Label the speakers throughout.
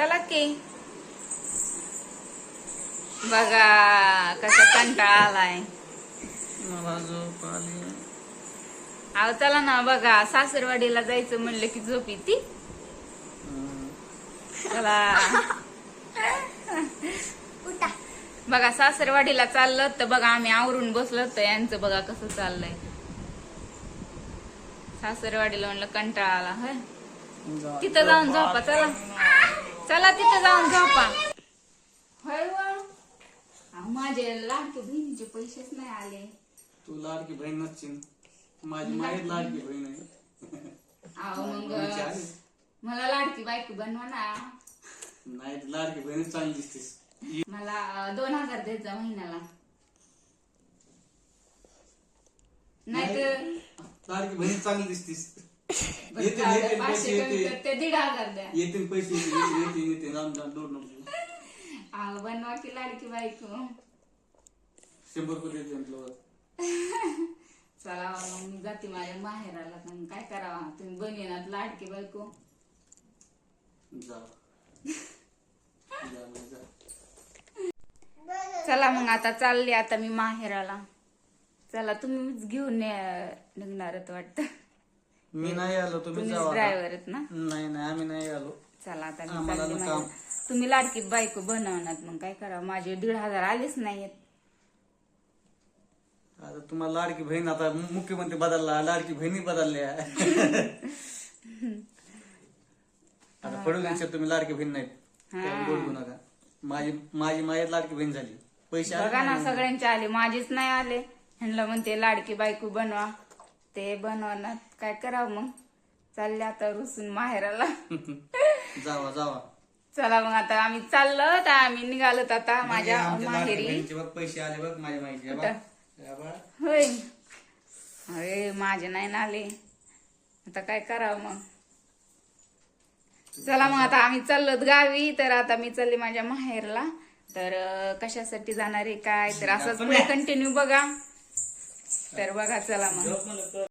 Speaker 1: चला की. बघा कसा कंटाळा आलाय.
Speaker 2: मला झोप आली.
Speaker 1: अहो चला ना बघा सासरवाडीला जायचं म्हणलं की झोप येते. चला. बघा सासरवाडीला चाललं तर बघा आम्ही आवरून बसलो तर यांचं बघा कसं चाललंय. सासरवाडीला म्हणलं कंटाळा आला. तिथं जाऊन झोपा चला. चला तिथं जाऊन झोपा. माझे लाडके बहिणीचे पैसेच नाही आले.
Speaker 2: तू लाडकी बहीण नसशील. माझी माहीत लाडकी बहीण आहे.
Speaker 1: अहो मग
Speaker 2: तुमची आली?
Speaker 1: मला लाडकी बायको बनवा ना.
Speaker 2: नाही ती लाडकी बहीण चांगली दिसतेस.
Speaker 1: मला अं, दोन हजार द्यायचा महिन्याला. नाही तर
Speaker 2: लाडकी बहीण चांगली दिसतीस.
Speaker 1: बरं
Speaker 2: येते
Speaker 1: चालेल,
Speaker 2: येते
Speaker 1: पाचशे
Speaker 2: पैसे
Speaker 1: कमी
Speaker 2: येते
Speaker 1: कर, ते दीड हजार द्या.
Speaker 2: येते पैसे येते येते येते येते राम राम दोन
Speaker 1: अहो, बनवा की लाडकी बायको.
Speaker 2: शंभर रुपये
Speaker 1: चला मग मी जाते माझ्या माहेराला. पण काय करावा? तुम्ही बनिनात लाडकी बायको.
Speaker 2: जा. जा मग जा.
Speaker 1: चला मग आता चालली आता मी माहेराला. चला तुम्हीच घेऊन ने- निघणार आहेत वाटतं.
Speaker 2: मी नाही आलो तुम्ही
Speaker 1: तुम्हीच
Speaker 2: जावा
Speaker 1: ड्रायव्हर आहेत ना?
Speaker 2: नाही नाही आम्ही नाही आलो.
Speaker 1: चला आता मी
Speaker 2: आम्हाला
Speaker 1: चालली
Speaker 2: ना
Speaker 1: माझ्या-
Speaker 2: काम.
Speaker 1: तुम्ही लाडकी बायको बनवणार मग काय करावं? माझे दीड हजार आलेच नाहीत
Speaker 2: आता तुम्हाला लाडकी बहीण आता मुख्यमंत्री बदलला लाडकी बहिणी बदलल्या. आता फडणवीस तुम्ही लाडकी बहीण नाहीत. घेऊ नका. माझी माझी माहीत लाडकी बहीण झाली. पैसे आले
Speaker 1: बघा ना. सगळ्यांचे आले माझेच नाही आले. ह्यांना म्हणते लाडकी बायको बनवा. ते बनवणार. काय करावं मग? चालले आता रुसून माहेराला.
Speaker 2: जावा जावा.
Speaker 1: चला मग आता आम्ही चाललो तर आम्ही निघालोत आता माझ्या
Speaker 2: आमच्या लाडकी
Speaker 1: माहेरी.
Speaker 2: बघ पैसे आले बघ माझ्या माहिती?
Speaker 1: होय. अरे माझे नाही ना आले. आता काय करावं मग? चला मग आता आम्ही चाललोत गावी तर आता मी चालले माझ्या माहेरला. तर कशासाठी जाणार आहे काय? तर असंच पुढे कंटिन्यू बघा. तर बघा चला मग.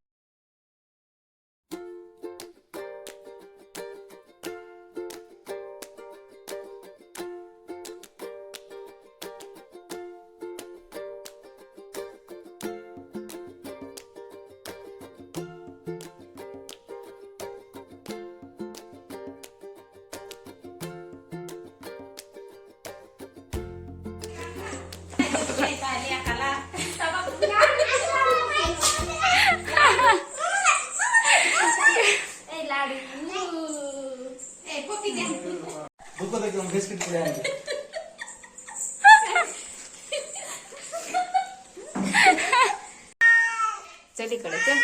Speaker 2: चलीकडे
Speaker 1: चल.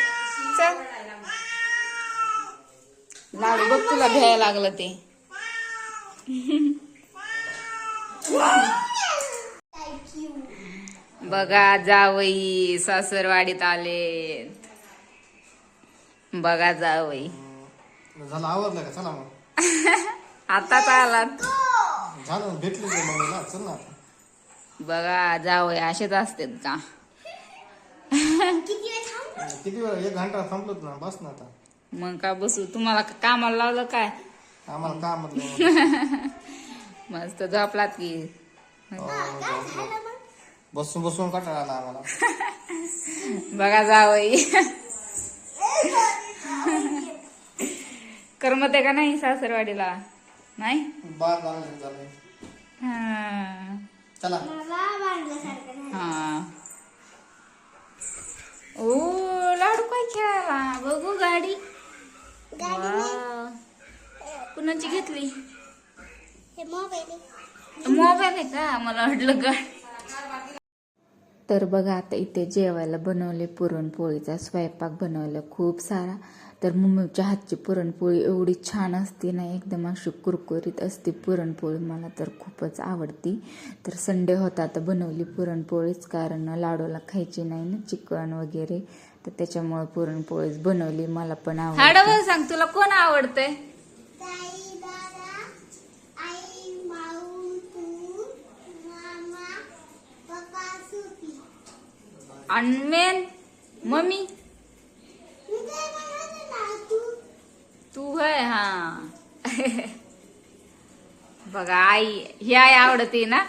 Speaker 1: लाडू बघ तुला घ्यायला लागलं ते. बघा जावई सासरवाडीत आले. बघा जावई.
Speaker 3: झालं आवडलं का? चला मग.
Speaker 1: आताच आलात
Speaker 3: झालं भेटली का मग ना. चल ना आता.
Speaker 1: बघा जावई असेच असतात का?
Speaker 3: किती वेळ एक घंटा ना. बस ना आता.
Speaker 1: मग का बसू? तुम्हाला का- कामाला लावलं काय?
Speaker 3: आम्हाला काम
Speaker 1: मस्त झोपलात की.
Speaker 3: बसून बसून कंटाळा आला आम्हाला.
Speaker 1: बघा जावई. करमत आहे का नाही सासरवाडीला? नाही?
Speaker 3: बार झाले
Speaker 1: हा.
Speaker 3: चला.
Speaker 1: हा. ओ लाडू काय खेळायला? बघू गाडी. कुणाची घेतली? मोबाईल आहे का? मला वाटलं गाडी. तर बघा आता इथे जेवायला बनवले पुरणपोळीचा स्वयंपाक बनवला खूप सारा. तर मम्मीच्या हातची पुरणपोळी एवढी छान असते ना एकदम अशी कुरकुरीत असते पुरणपोळी मला तर खूपच आवडती. तर संडे होता तर बनवली पुरणपोळीच कारण लाडूला खायची नाही ना चिकन वगैरे. तर त्याच्यामुळे पुरणपोळीच बनवली मला पण आवड सांग तुला कोण आवडतंय? आणि मेन मम्मी।
Speaker 4: तू
Speaker 1: है हा.
Speaker 5: बघा आई ही आई आवडते ना?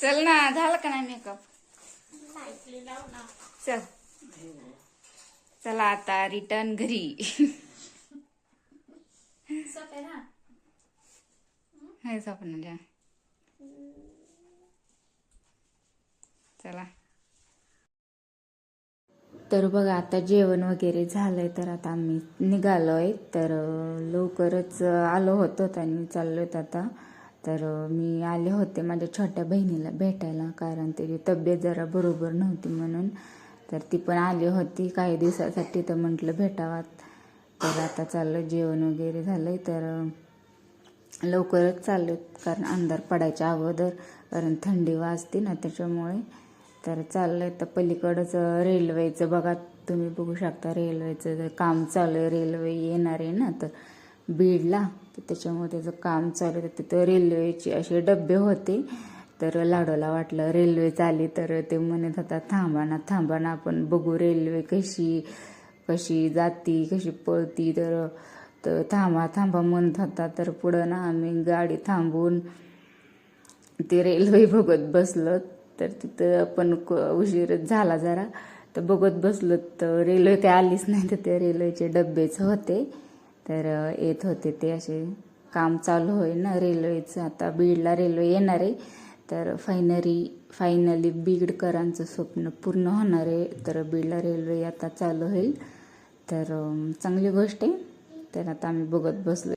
Speaker 5: चल ना झालं का नाही मेकअप चल. चला आता रिटर्न घरी. स्वप्न चला. तर बघा आता जेवण वगैरे झालंय तर आता आम्ही निघालोय. तर लवकरच आलो होतो आणि चाललोय आता. तर मी आले होते माझ्या छोट्या बहिणीला भेटायला कारण त्याची तब्येत जरा बरोबर नव्हती म्हणून. तर ती पण आली होती काही दिवसासाठी तर म्हटलं भेटावात. तर आता चाललं जेवण वगैरे झालंय. तर लवकरच चाललो कारण अंधार पडायच्या अगोदर कारण थंडी वाजते ना त्याच्यामुळे. तर चाललंय तर पलीकडंच रेल्वेचं. बघा तुम्ही बघू शकता रेल्वेचं जर काम चालू आहे रेल्वे येणार आहे ना तर बीडला. तर त्याच्यामुळे त्याचं काम चालू आहे. तर तिथं रेल्वेचे असे डबे होते. तर लाडोला वाटलं रेल्वे चाली तर ते म्हणत होता थांबा ना थांबा ना आपण बघू रेल्वे कशी कशी जाती कशी पळती. तर तर थांबा थांबा म्हणत होता. तर पुढं ना आम्ही गाडी थांबून ते रेल्वे बघत बसलो. तर तिथं आपण क- उशीर झाला जरा. तर बघत बसलो तर रेल्वे काही आलीच नाही तर ते रेल्वेचे डब्बेच होते. तर येत होते ते असे काम चालू होईल ना रेल्वेचं. आता बीडला रेल्वे येणार आहे. तर फायनली फायनली बीडकरांचं स्वप्न पूर्ण होणार आहे. तर बीडला रेल्वे आता चालू होईल. तर चांगली गोष्ट आहे. तर आता आम्ही बघत बसलो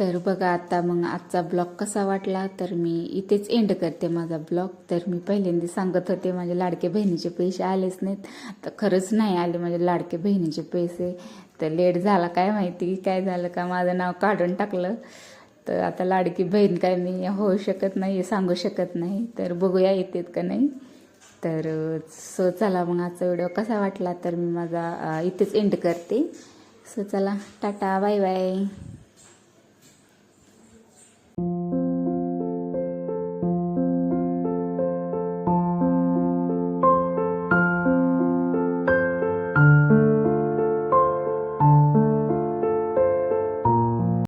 Speaker 5: तर बघा आता मग आजचा ब्लॉग कसा वाटला? तर मी इथेच एंड करते माझा ब्लॉग. तर मी पहिल्यांदा सांगत होते माझ्या लाडके बहिणीचे पैसे आलेच नाहीत. तर खरंच नाही आले माझ्या लाडके बहिणीचे पैसे. तर लेट झाला काय माहिती काय झालं का माझं नाव काढून टाकलं. तर आता लाडकी बहीण काय मी होऊ शकत नाही सांगू शकत नाही. तर बघूया येतेत का नाही. तर सो चला मग आजचा व्हिडिओ कसा वाटला? तर मी माझा इथेच एंड करते. सो चला टाटा बाय बाय.